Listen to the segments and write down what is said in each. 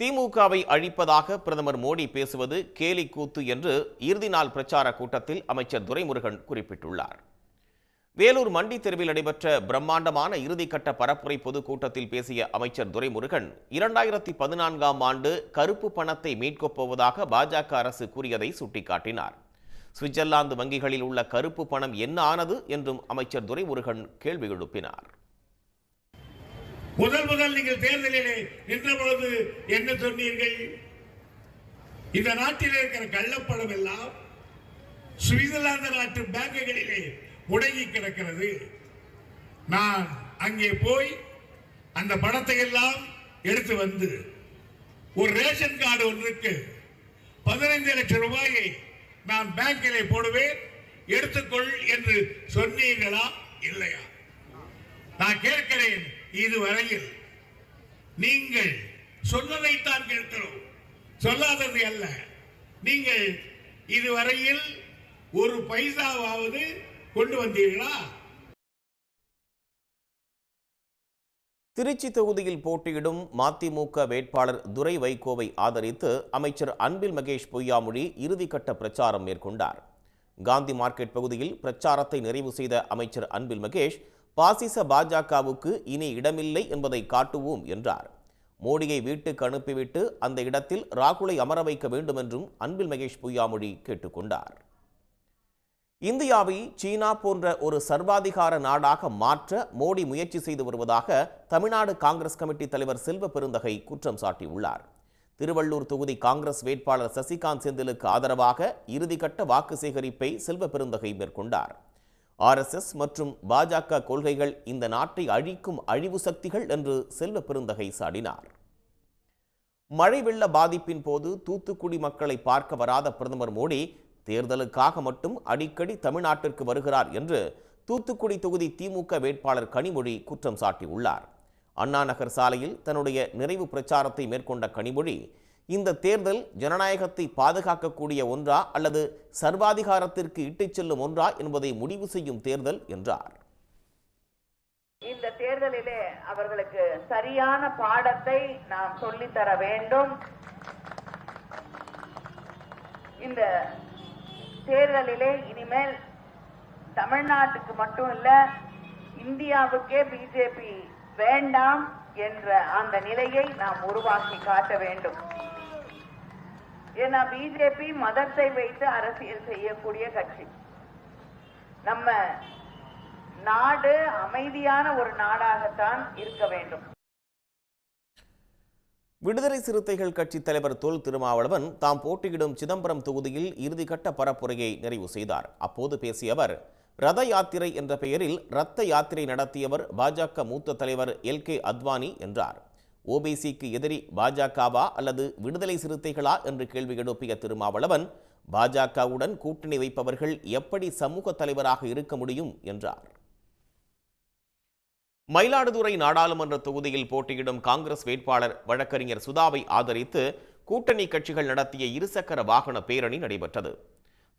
திமுகவை அழிப்பதாக பிரதமர் மோடி பேசுவது கேலி கூத்து என்று இறுதி நாள் பிரச்சார கூட்டத்தில் அமைச்சர் துரைமுருகன் குறிப்பிட்டுள்ளார். வேலூர் மண்டி தெருவில் நடைபெற்ற பிரம்மாண்டமான இறுதிக்கட்ட பரப்புரை பொதுக்கூட்டத்தில் பேசிய அமைச்சர் துரைமுருகன் இரண்டாயிரத்தி பதினான்காம் ஆண்டு கருப்பு பணத்தை மீட்கப் போவதாக பாஜக அரசு கூறியதை சுட்டிக்காட்டினார். சுவிட்சர்லாந்து வங்கிகளில் உள்ள கருப்பு பணம் என்ன ஆனது என்றும் அமைச்சர் துரைமுருகன் கேள்வி எழுப்பினார். முதல் முதல் நீங்கள் தேர்தலிலே நின்ற பொழுது என்ன சொன்னீர்கள்? இந்த நாட்டில் இருக்கிற கள்ளப்பணம் எல்லாம் சுவிட்சர்லாந்து நாட்டு பேங்குகளிலே முடங்கி கிடக்கிறது. நான் அங்கே போய் அந்த பணத்தை எல்லாம் எடுத்து வந்து ஒரு ரேஷன் கார்டு ஒன்றுக்கு பதினைந்து லட்சம் ரூபாயை நான் பேங்கிலே போடுவேன் எடுத்துக்கொள் என்று சொன்னீர்களா? இல்லையா? நான் கேட்கிறேன் இதுவரையில் நீங்கள் சொன்னதைத்தான் கேட்கிறோம். சொல்லாதது அல்ல. நீங்கள் இதுவரையில் ஒரு பைசாவாவது கொண்டு வந்தீர்களா? திருச்சி தொகுதியில் போட்டியிடும் மதிமுக வேட்பாளர் துரை வைகோவை ஆதரித்து அமைச்சர் அன்பில் மகேஷ் பொய்யாமொழி இறுதிக்கட்ட பிரச்சாரம் மேற்கொண்டார். காந்தி மார்க்கெட் பகுதியில் பிரச்சாரத்தை நிறைவு செய்த அமைச்சர் அன்பில் மகேஷ் பாசிச பாஜகவுக்கு இனி இடமில்லை என்பதை காட்டுவோம் என்றார். மோடியை வீட்டுக்கு அனுப்பிவிட்டு அந்த இடத்தில் ராகுலை அமர வைக்க வேண்டும் என்றும் அன்பில் மகேஷ் பொய்யாமொழி கேட்டுக்கொண்டார். இந்தியாவை சீனா போன்ற ஒரு சர்வாதிகார நாடாக மாற்ற மோடி முயற்சி செய்து வருவதாக தமிழ்நாடு காங்கிரஸ் கமிட்டி தலைவர் செல்வ பெருந்தகை குற்றம் சாட்டியுள்ளார். திருவள்ளூர் தொகுதி காங்கிரஸ் வேட்பாளர் சசிகாந்த் செந்திலுக்கு ஆதரவாக இறுதிக்கட்ட வாக்கு சேகரிப்பை செல்வ பெருந்தகை மேற்கொண்டார். ஆர்எஸ்எஸ் மற்றும் பாஜக கொள்கைகள் இந்த நாட்டை அழிக்கும் அழிவு சக்திகள் என்று செல்வ பெருந்தகை சாடினார். மழை வெள்ள பாதிப்பின் போது தூத்துக்குடி மக்களை பார்க்க வராத பிரதமர் மோடி தேர்தலுக்காக மட்டும் அடிக்கடி தமிழ்நாட்டிற்கு வருகிறார் என்று தூத்துக்குடி தொகுதி திமுக வேட்பாளர் கனிமொழி குற்றம் சாட்டியுள்ளார். அண்ணாநகர் சாலையில் தன்னுடைய நிறைவு பிரச்சாரத்தை மேற்கொண்ட கனிமொழி இந்த தேர்தல் ஜனநாயகத்தை பாதுகாக்கக்கூடிய ஒன்றா அல்லது சர்வாதிகாரத்திற்கு இட்டுச் செல்லும் ஒன்றா என்பதை முடிவு செய்யும் தேர்தல் என்றார். இந்த தேர்தலிலே அவர்களுக்கு சரியான பாடத்தை நாம் சொல்லித்தர வேண்டும். இந்த தேர்தலிலே இனிமேல் தமிழ்நாட்டுக்கு மட்டும் இல்ல இந்தியாவுக்கே பிஜேபி வேண்டாம் என்ற அந்த நிலையை நாம் உருவாக்கி காட்ட வேண்டும். ஏன்னா பிஜேபி மதத்தை வைத்து அரசியல் செய்யக்கூடிய கட்சி. நம்ம நாடு அமைதியான ஒரு நாடாகத்தான் இருக்க வேண்டும். விடுதலை சிறுத்தைகள் கட்சி தலைவர் தொல் திருமாவளவன் தாம் போட்டியிடும் சிதம்பரம் தொகுதியில் இறுதிக்கட்ட பரப்புரையை நிறைவு செய்தார். அப்போது பேசிய அவர் ரத யாத்திரை என்ற பெயரில் ரத்த யாத்திரை நடத்தியவர் பாஜக மூத்த தலைவர் எல் கே அத்வானி என்றார். ஓபிசிக்கு எதிரி பாஜகவா அல்லது விடுதலை சிறுத்தைகளா என்று கேள்வி எழுப்பிய திருமாவளவன் பாஜகவுடன் கூட்டணி வைப்பவர்கள் எப்படி சமூக தலைவராக இருக்க முடியும் என்றார். மயிலாடுதுறை நாடாளுமன்ற தொகுதியில் போட்டியிடும் காங்கிரஸ் வேட்பாளர் வழக்கறிஞர் சுதாவை ஆதரித்து கூட்டணி கட்சிகள் நடத்திய இருசக்கர வாகன பேரணி நடைபெற்றது.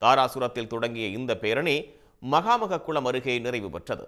தாராசுரத்தில் தொடங்கிய இந்த பேரணி மகாமக குளம் அருகே நிறைவு பெற்றது.